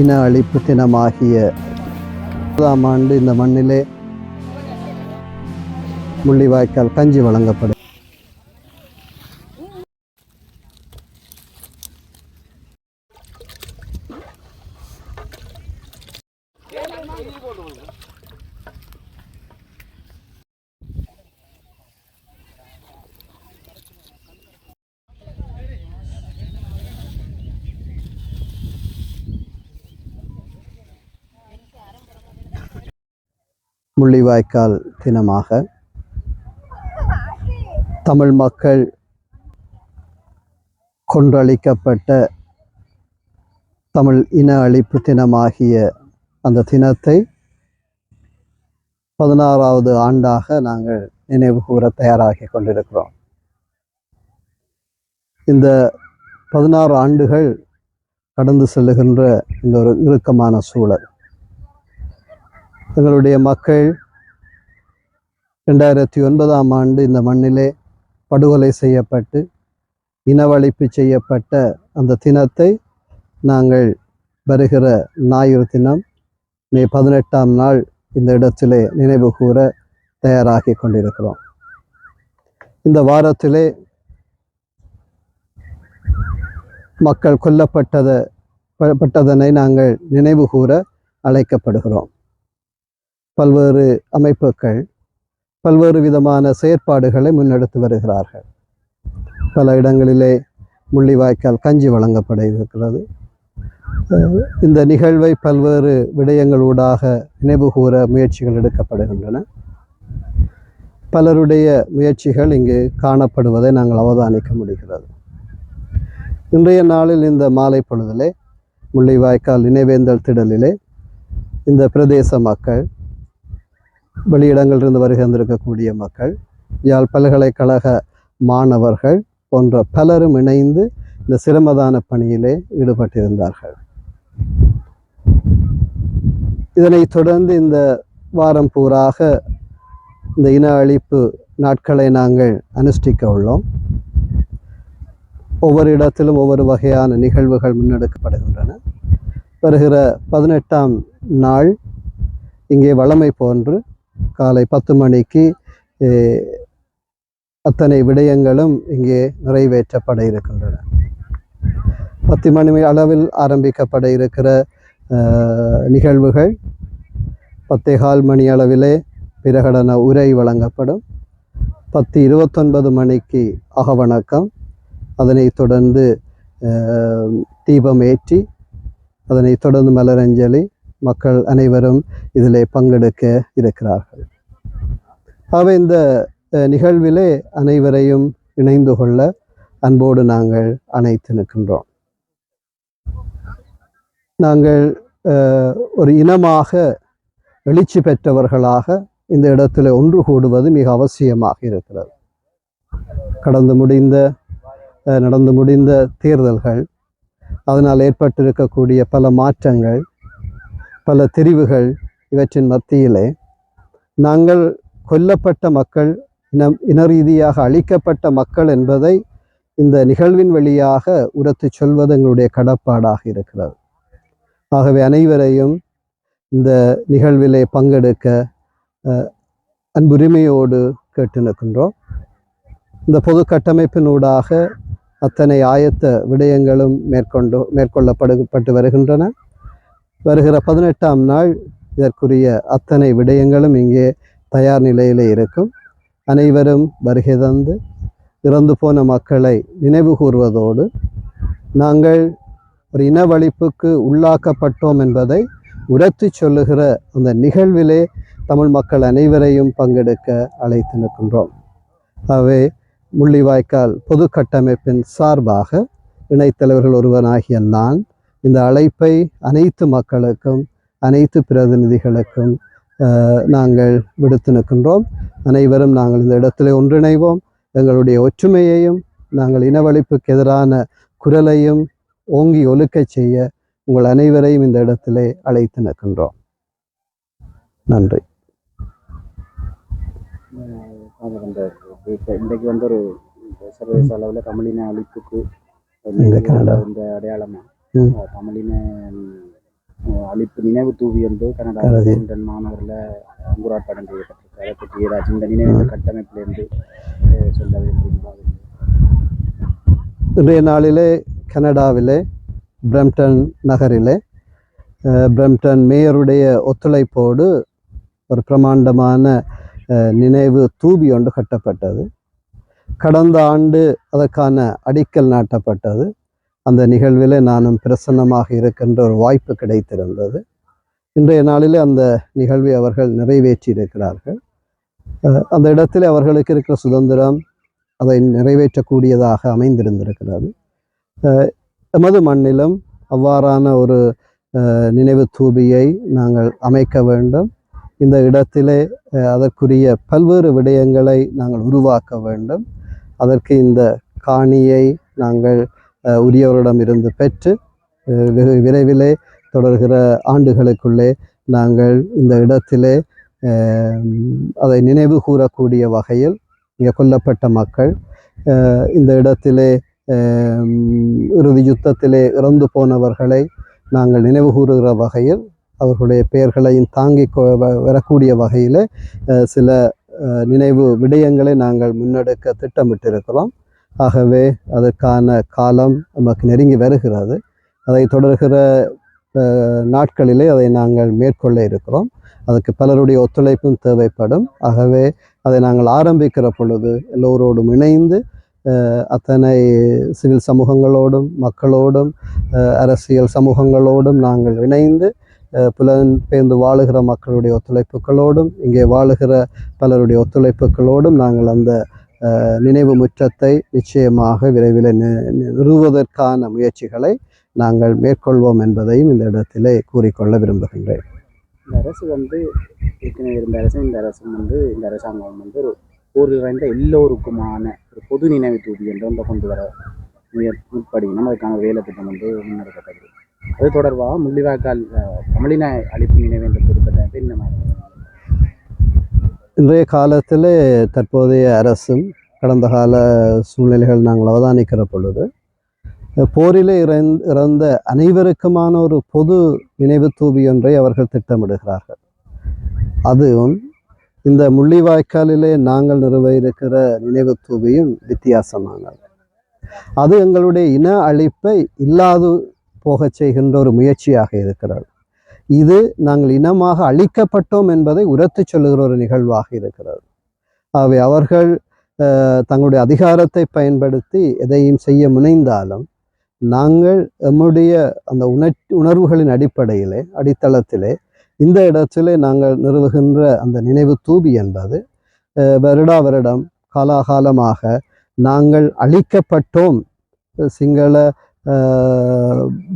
இன அழிப்பு தினமாகிய முதலாம் ஆண்டு இந்த மண்ணிலே முள்ளிவாய்க்கால் கஞ்சி வழங்கப்படும். முள்ளிவாய்க்கால் தினமாக தமிழ் மக்கள் கொன்றளிக்கப்பட்ட தமிழ் இன அழிப்பு தினமாகிய அந்த தினத்தை பதினாறாவது ஆண்டாக நாங்கள் நினைவு கூற தயாராகி கொண்டிருக்கிறோம். இந்த பதினாறு ஆண்டுகள் கடந்து செல்லுகின்ற இந்த ஒரு இறுக்கமான சூழல். எங்களுடைய மக்கள் ரெண்டாயிரத்தி ஒன்பதாம் ஆண்டு இந்த மண்ணிலே படுகொலை செய்யப்பட்டு இனவழிப்பு செய்யப்பட்ட அந்த தினத்தை நாங்கள் வருகிற ஞாயிறு தினம் மே பதினெட்டாம் நாள் இந்த இடத்திலே நினைவு கூற தயாராகி கொண்டிருக்கிறோம். இந்த வாரத்திலே மக்கள் கொல்லப்பட்டதை பட்டதனை நாங்கள் நினைவு கூற அழைக்கப்படுகிறோம். பல்வேறு அமைப்புகள் பல்வேறு விதமான செயற்பாடுகளை முன்னெடுத்து வருகிறார்கள். பல இடங்களிலே முள்ளிவாய்க்கால் கஞ்சி வழங்கப்பட இருக்கிறது இந்த நிகழ்வை பல்வேறு விடயங்களூடாக நினைவுகூர முயற்சிகள் எடுக்கப்படுகின்றன. பலருடைய முயற்சிகள் இங்கு காணப்படுவதை நாங்கள் அவதானிக்க முடிகிறது. இன்றைய நாளில் இந்த மாலை பொழுதிலே முள்ளிவாய்க்கால் நினைவேந்தல் திடலிலே இந்த பிரதேச மக்கள் வெளியிடங்களிலிருந்து வருகின்றிருக்கக்கூடிய மக்கள் யாழ் பல்கலைக்கழக மாணவர்கள் போன்ற பலரும் இணைந்து இந்த சிரமதான பணியிலே ஈடுபட்டிருந்தார்கள். இதனைத் தொடர்ந்து இந்த வாரம் பூராக இந்த இன அழிப்பு நாட்களை நாங்கள் அனுஷ்டிக்க உள்ளோம். ஒவ்வொரு இடத்திலும் ஒவ்வொரு வகையான நிகழ்வுகள் முன்னெடுக்கப்படுகின்றன. வருகிற பதினெட்டாம் நாள் இங்கே வளமை போன்று காலை பத்து மணிக்கு அத்தனை விடயங்களும் இங்கே நிறைவேற்றப்பட இருக்கின்றன. பத்து மணி அளவில் ஆரம்பிக்கப்பட இருக்கிற அஹ், நிகழ்வுகள் பத்தேகால் மணி அளவிலே பிரகடன உரை வழங்கப்படும். பத்து இருபத்தொன்பது மணிக்கு அகவணக்கம் அதனைத் தொடர்ந்து தீபம் ஏற்றி அதனைத் தொடர்ந்து மலரஞ்சலி மக்கள் அனைவரும் இதிலே பங்கெடுக்க இருக்கிறார்கள். ஆகவே இந்த அஹ், நிகழ்விலே அனைவரையும் இணைந்து கொள்ள அன்போடு நாங்கள் அணைத்து நிற்கின்றோம். நாங்கள் அஹ், ஒரு இனமாக எழுச்சி பெற்றவர்களாக இந்த இடத்துல ஒன்று கூடுவது மிக அவசியமாக இருக்கிறது. கடந்து முடிந்த அஹ், நடந்து முடிந்த தேர்தல்கள் அதனால் ஏற்பட்டிருக்கக்கூடிய பல மாற்றங்கள் பல தெரிவுகள் இவற்றின் மத்தியிலே. நாங்கள் கொல்லப்பட்ட மக்கள் இன இன ரீதியாக அழிக்கப்பட்ட மக்கள் என்பதை இந்த நிகழ்வின் வழியாக உரத்து சொல்வது எங்களுடைய கடப்பாடாக இருக்கிறது. ஆகவே அனைவரையும் இந்த நிகழ்விலே பங்கெடுக்க அன்புரிமையோடு கேட்டு நிற்கின்றோம் இந்த பொது கட்டமைப்பினூடாக அத்தனை ஆயத்த விடயங்களும் மேற்கொண்டு மேற்கொள்ளப்பட்டு வருகின்றன. வருகிற பதினெட்டாம் நாள் இதற்குரிய அத்தனை விடயங்களும் இங்கே தயார் நிலையில் இருக்கும். அனைவரும் வருகை தந்து இறந்து போன மக்களை நினைவு கூறுவதோடு நாங்கள் ஒரு இனவழிப்புக்கு உள்ளாக்கப்பட்டோம் என்பதை உரத்து சொல்லுகிற அந்த நிகழ்விலே தமிழ் மக்கள் அனைவரையும் பங்கெடுக்க அழைத்து நிற்கின்றோம். ஆகவே முள்ளிவாய்க்கால் பொது கட்டமைப்பின் சார்பாக இணைத்தலைவர்கள் ஒருவனாகிய நான் இந்த அழைப்பை அனைத்து மக்களுக்கும் அனைத்து பிரதிநிதிகளுக்கும் நாங்கள் விடுத்து நிற்கின்றோம். அனைவரும் நாங்கள் இந்த இடத்திலே ஒன்றிணைவோம். எங்களுடைய ஒற்றுமையையும் நாங்கள் இனவழிப்புக்கு எதிரான குரலையும் ஓங்கி ஒலுக்கச் செய்ய உங்கள் அனைவரையும் இந்த இடத்திலே அழைத்து நிற்கின்றோம். நன்றி. இன்றைக்கு வந்து ஒரு சர்வதேச அளவில் தமிழின அழிப்புக்கு இந்த கனடா. தமிழின அழிப்பு நினைவு தூவி என்று கனடா. லண்டன் மாநகரில் அங்குராட்பாடம் செய்யப்பட்டிருக்கு அதை பற்றி ஏதாச்சும் இந்த நினைவு கட்டமைப்பிலிருந்து சொல்ல விரும்புகிறீங்களா இன்றைய நாளிலே கனடாவிலே பிரம்டன் நகரிலே பிரம்டன் மேயருடைய ஒத்துழைப்போடு ஒரு பிரமாண்டமான நினைவு தூபி ஒன்று கட்டப்பட்டது. கடந்த ஆண்டு அதற்கான அடிக்கல் நாட்டப்பட்டது. அந்த நிகழ்விலே நானும் பிரசன்னமாக இருக்கின்ற ஒரு வாய்ப்பு கிடைத்திருந்தது. இன்றைய நாளிலே அந்த நிகழ்வை அவர்கள் நிறைவேற்றி இருக்கிறார்கள் அந்த இடத்திலே அவர்களுக்கு இருக்கிற சுதந்திரம் அதை நிறைவேற்றக்கூடியதாக அமைந்திருந்திருக்கிறது. எமது மண்ணிலும் அவ்வாறான ஒரு நினைவு தூபியை நாங்கள் அமைக்க வேண்டும். இந்த இடத்திலே அதற்குரிய பல்வேறு விடயங்களை நாங்கள் உருவாக்க வேண்டும். அதற்கு இந்த காணியை நாங்கள் உரியவரிடம் இருந்து பெற்று விரைவிலே தொடர்கிற ஆண்டுகளுக்குள்ளே நாங்கள் இந்த இடத்திலே அதை நினைவு கூறக்கூடிய வகையில் இங்கே கொல்லப்பட்ட மக்கள் இந்த இடத்திலே இறுதி யுத்தத்திலே இறந்து போனவர்களை நாங்கள் நினைவு கூறுகிற வகையில் அவர்களுடைய பெயர்களையும் தாங்கி கொ- வரக்கூடிய வகையில் சில நினைவு விடயங்களை நாங்கள் முன்னெடுக்க திட்டமிட்டிருக்கிறோம். ஆகவே அதற்கான காலம் நமக்கு நெருங்கி வருகிறது. அதை தொடர்கிற நாட்களிலே அதை நாங்கள் மேற்கொள்ள இருக்கிறோம். அதுக்கு பலருடைய ஒத்துழைப்பும் தேவைப்படும். ஆகவே அதை நாங்கள் ஆரம்பிக்கிற பொழுது எல்லோரோடும் இணைந்து அத்தனை சிவில் சமூகங்களோடும் மக்களோடும் அரசியல் சமூகங்களோடும் நாங்கள் இணைந்து புலன்பெயர்ந்து வாழுகிற மக்களுடைய ஒத்துழைப்புகளோடும் இங்கே வாழுகிற பலருடைய ஒத்துழைப்புகளோடும் நாங்கள் அந்த நினைவு முற்றத்தை நிச்சயமாக விரைவில் நிறுவதற்கான முயற்சிகளை நாங்கள் மேற்கொள்வோம் என்பதையும் இந்த இடத்திலே கூறிக்கொள்ள விரும்புகின்றேன். இந்த அரசு வந்து ஏற்கனவே இருந்த அரசு இந்த அரசும் வந்து இந்த அரசாங்கம் வந்து ஒரு போர் இறைந்த எல்லோருக்குமான ஒரு பொது நினைவு தூதி என்று ஒன்றை கொண்டு வர முயற் முற்படுகினோம் அதுக்கான வேலை திட்டம் வந்து முன்னெடுக்கப்படுது அது தொடர்பாக முள்ளிவாய்க்கால் தமிழின அழிப்பு நினைவு என்ற குறிப்பிட்ட இந்த மாதிரி இன்றைய காலத்தில் தற்போதைய அரசும் கடந்த கால சூழ்நிலைகள் நாங்கள் அவதானிக்கிற பொழுது போரிலே இறந்த அனைவருக்குமான ஒரு பொது நினைவு தூவி ஒன்றை அவர்கள் திட்டமிடுகிறார்கள். அதுவும் இந்த முள்ளிவாய்க்காலிலே நாங்கள் நிறுவ இருக்கிற நினைவு தூவியும் வித்தியாசமானது. அது எங்களுடைய இன அழிப்பை இல்லாது போகச் செய்கின்ற ஒரு முயற்சியாக இருக்கிறது. இது நாங்கள் இனமாக அழிக்கப்பட்டோம் என்பதை உரத்து சொல்லுகிற ஒரு நிகழ்வாக இருக்கிறது. ஆகவே அவர்கள் தங்களுடைய அதிகாரத்தை பயன்படுத்தி எதையும் செய்ய முனைந்தாலும் நாங்கள் எம்முடைய அந்த உணர் உணர்வுகளின் அடிப்படையிலே அடித்தளத்திலே இந்த இடத்திலே நாங்கள் நிறுவுகின்ற அந்த நினைவு தூபி என்பது வருடா வருடம் காலாகாலமாக நாங்கள் அழிக்கப்பட்டோம். சிங்கள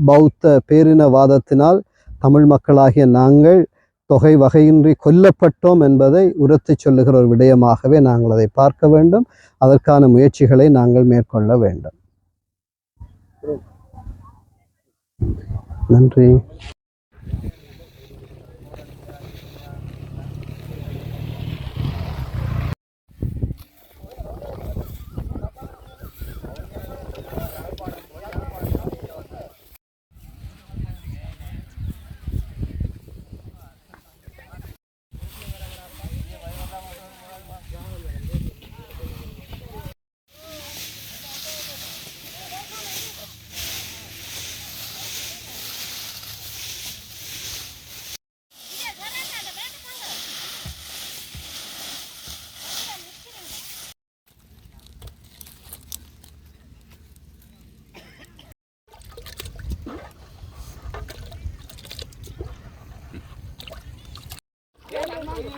பௌத்த பேரினவாதத்தினால் தமிழ் மக்களாகிய நாங்கள் தொகை வகையின்றி கொல்லப்பட்டோம் என்பதை உரத்துச் சொல்லுகிற ஒரு விடயமாகவே நாங்கள் அதை பார்க்க வேண்டும். அதற்கான முயற்சிகளை நாங்கள் மேற்கொள்ள வேண்டும். நன்றி.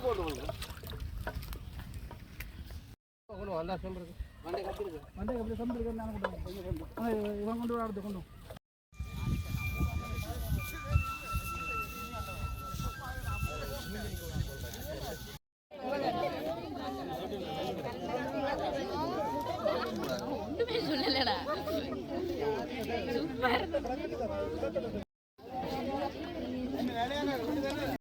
ஒண்ணுமே சொல்லலடா சூப்பர்